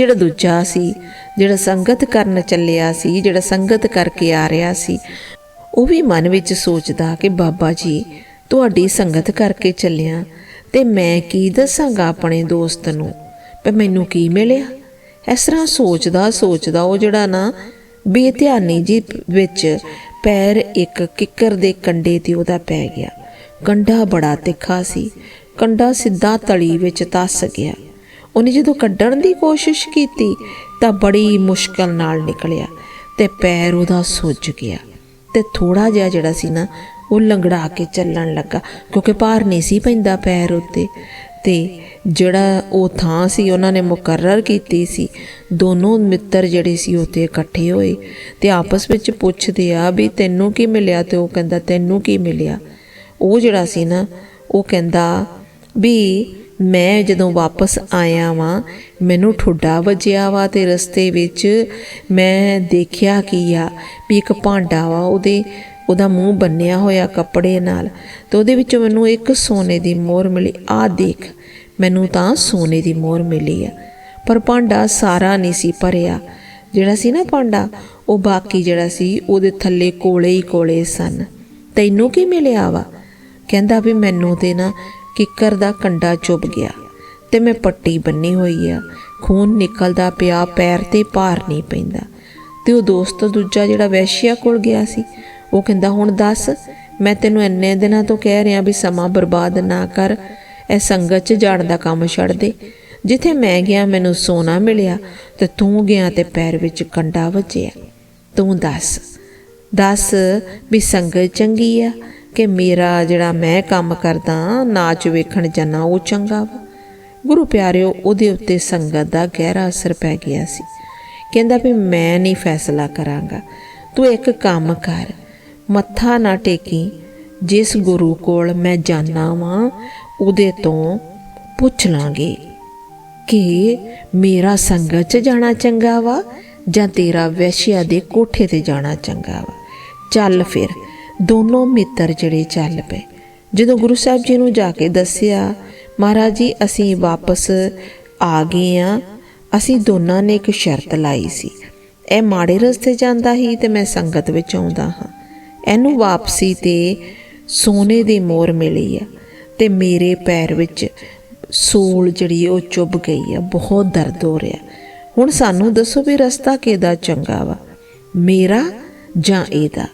ਜਿਹੜਾ ਦੂਜਾ ਸੀ, ਜਿਹੜਾ ਸੰਗਤ ਕਰਨ ਚੱਲਿਆ ਸੀ, ਜਿਹੜਾ ਸੰਗਤ ਕਰਕੇ ਆ ਰਿਹਾ ਸੀ, ਉਹ ਵੀ ਮਨ ਵਿੱਚ ਸੋਚਦਾ ਕਿ ਬਾਬਾ ਜੀ, ਤੁਹਾਡੀ ਸੰਗਤ ਕਰਕੇ ਚੱਲਿਆ, ਤੇ ਮੈਂ ਕੀ ਦੱਸਾਂਗਾ ਆਪਣੇ ਦੋਸਤ ਨੂੰ? ਪਰ ਮੈਨੂੰ ਕੀ ਮਿਲਿਆ? ਇਸ ਤਰ੍ਹਾਂ ਸੋਚਦਾ ਸੋਚਦਾ ਉਹ ਜਿਹੜਾ ਨਾ ਬੇਧਿਆਨੀ ਜੀ ਵਿੱਚ ਪੈਰ ਇੱਕ ਕਿੱਕਰ ਦੇ ਕੰਡੇ ਤੇ ਉਹਦਾ ਪੈ ਗਿਆ। ਕੰਡਾ ਬੜਾ ਤਿੱਖਾ ਸੀ। ਕੰਡਾ ਸਿੱਧਾ ਤਲੀ ਵਿੱਚ ਧੱਸ ਗਿਆ। ਉਹਨੇ ਜਦੋਂ ਕੱਢਣ ਦੀ ਕੋਸ਼ਿਸ਼ ਕੀਤੀ ਤਾਂ ਬੜੀ ਮੁਸ਼ਕਲ ਨਾਲ ਨਿਕਲਿਆ ਤੇ ਪੈਰ ਉਹਦਾ ਸੁੱਜ ਗਿਆ ਤੇ ਥੋੜਾ ਜਿਹਾ ਜਿਹੜਾ ਸੀ ਨਾ, ਉਹ ਲੰਗੜਾ ਕੇ ਚੱਲਣ ਲੱਗਾ ਕਿਉਂਕਿ ਭਾਰ ਨਹੀਂ ਸੀ ਪੈਂਦਾ ਪੈਰ ਉੱਤੇ ਤੇ ਜਿਹੜਾ ਉਹ ਥਾਂ ਸੀ, ਉਹਨਾਂ ਨੇ ਮੁਕਰਰ ਕੀਤੀ ਸੀ। ਦੋਨੋਂ ਮਿੱਤਰ ਜਿਹੜੇ ਸੀ ਉੱਥੇ ਇਕੱਠੇ ਹੋਏ ਤੇ ਆਪਸ ਵਿੱਚ ਪੁੱਛਦੇ ਆ ਵੀ ਤੈਨੂੰ ਕੀ ਮਿਲਿਆ ਤੇ ਉਹ ਕਹਿੰਦਾ ਤੈਨੂੰ ਕੀ ਮਿਲਿਆ। ਉਹ ਜਿਹੜਾ ਸੀ ਨਾ, ਉਹ ਕਹਿੰਦਾ ਵੀ ਮੈਂ ਜਦੋਂ ਵਾਪਸ ਆਇਆ ਵਾਂ, ਮੈਨੂੰ ਠੁੱਡਾ ਵੱਜਿਆ ਵਾ ਤੇ ਰਸਤੇ ਵਿੱਚ ਮੈਂ ਦੇਖਿਆ ਕੀ ਆ, ਵੀ ਇੱਕ ਭਾਂਡਾ ਵਾ ਉਹਦੇ, ਉਹਦਾ ਮੂੰਹ ਬੰਨਿਆ ਹੋਇਆ ਕੱਪੜੇ ਨਾਲ ਤੇ ਉਹਦੇ ਵਿੱਚੋਂ ਮੈਨੂੰ ਇੱਕ ਸੋਨੇ ਦੀ ਮੋਹਰ ਮਿਲੀ। ਆ ਦੇਖ, ਮੈਨੂੰ ਤਾਂ ਸੋਨੇ ਦੀ ਮੋਹਰ ਮਿਲੀ ਆ, ਪਰ ਭਾਂਡਾ ਸਾਰਾ ਨਹੀਂ ਸੀ ਭਰਿਆ। ਜਿਹੜਾ ਸੀ ਨਾ ਭਾਂਡਾ, ਉਹ ਬਾਕੀ ਜਿਹੜਾ ਸੀ, ਉਹਦੇ ਥੱਲੇ ਕੋਲੇ ਹੀ ਕੋਲੇ ਸਨ। ਤੈਨੂੰ ਕੀ ਮਿਲਿਆ ਵਾ? ਕਹਿੰਦਾ ਵੀ ਮੈਨੂੰ ਤੇ ਨਾ ਕਿੱਕਰ ਦਾ ਕੰਡਾ ਚੁੱਭ ਗਿਆ ਤੇ ਮੈਂ ਪੱਟੀ ਬੰਨੀ ਹੋਈ ਆ। ਖੂਨ ਨਿਕਲਦਾ ਪਿਆ, ਪੈਰ ਤੇ ਭਾਰ ਨਹੀਂ ਪੈਂਦਾ। ਤੇ ਉਹ ਦੋਸਤ ਦੂਜਾ ਜਿਹੜਾ ਵੈਸ਼ਿਆ ਕੋਲ ਗਿਆ ਸੀ, ਉਹ ਕਹਿੰਦਾ, ਹੁਣ ਦੱਸ, ਮੈਂ ਤੈਨੂੰ ਇੰਨੇ ਦਿਨਾਂ ਤੋਂ ਕਹਿ ਰਿਹਾ ਵੀ ਸਮਾਂ ਬਰਬਾਦ ਨਾ ਕਰ, ਇਹ ਸੰਗਤ 'ਚ ਜਾਣ ਦਾ ਕੰਮ ਛੱਡ ਦੇ। ਜਿੱਥੇ ਮੈਂ ਗਿਆ, ਮੈਨੂੰ ਸੋਨਾ ਮਿਲਿਆ ਤੇ ਤੂੰ ਗਿਆ ਤੇ ਪੈਰ ਵਿੱਚ ਕੰਡਾ ਵੱਜਿਆ। ਤੂੰ ਦੱਸ ਦੱਸ ਵੀ ਸੰਗਤ ਚੰਗੀ ਆ ਕਿ ਮੇਰਾ ਜਿਹੜਾ ਮੈਂ ਕੰਮ ਕਰਦਾ ਨਾਚ ਵੇਖਣ ਜਾਣਾ ਉਹ ਚੰਗਾ ਵਾ। ਗੁਰੂ ਪਿਆਰਿਓ, ਉਹਦੇ ਉੱਤੇ ਸੰਗਤ ਦਾ ਗਹਿਰਾ ਅਸਰ ਪੈ ਗਿਆ ਸੀ। ਕਹਿੰਦਾ ਵੀ ਮੈਂ ਨਹੀਂ ਫੈਸਲਾ ਕਰਾਂਗਾ। ਤੂੰ ਇੱਕ ਕੰਮ ਕਰ, ਮੱਥਾ ਨਾ ਟੇਕੀ। ਜਿਸ ਗੁਰੂ ਕੋਲ ਮੈਂ ਜਾਣਾ ਵਾਂ, ਉਹਦੇ ਤੋਂ ਪੁੱਛ ਲਾਂਗੇ ਕਿ ਮੇਰਾ ਸੰਗਤ 'ਚ ਜਾਣਾ ਚੰਗਾ ਵਾ ਜਾਂ ਤੇਰਾ ਵੈਸ਼ਿਆ ਦੇ ਕੋਠੇ ਤੇ ਜਾਣਾ ਚੰਗਾ ਵਾ। ਚੱਲ ਫਿਰ ਦੋਨੋਂ ਮਿੱਤਰ ਜਿਹੜੇ ਚੱਲ ਪਏ। ਜਦੋਂ ਗੁਰੂ ਸਾਹਿਬ ਜੀ ਨੂੰ ਜਾ ਕੇ ਦੱਸਿਆ, ਮਹਾਰਾਜ ਜੀ, ਅਸੀਂ ਵਾਪਸ ਆ ਗਏ ਆ। ਅਸੀਂ ਦੋਨਾਂ ਨੇ ਇੱਕ ਸ਼ਰਤ ਲਾਈ ਸੀ। ਇਹ ਮਾੜੇ ਰਸਤੇ ਜਾਂਦਾ ਹੀ ਤੇ ਮੈਂ ਸੰਗਤ ਵਿੱਚ ਆਉਂਦਾ ਹਾਂ। ਇਹਨੂੰ ਵਾਪਸੀ ਤੇ ਸੋਨੇ ਦੀ ਮੋਹਰ ਮਿਲੀ ਆ ਤੇ ਮੇਰੇ ਪੈਰ ਵਿੱਚ ਸੂਲ ਜਿਹੜੀ ਉਹ ਚੁੱਭ ਗਈ ਆ, ਬਹੁਤ ਦਰਦ ਹੋ ਰਿਹਾ। ਹੁਣ ਸਾਨੂੰ ਦੱਸੋ ਵੀ ਰਸਤਾ ਕਿਹਦਾ ਚੰਗਾ ਵਾ, ਮੇਰਾ ਜਾਂ ਇਹਦਾ?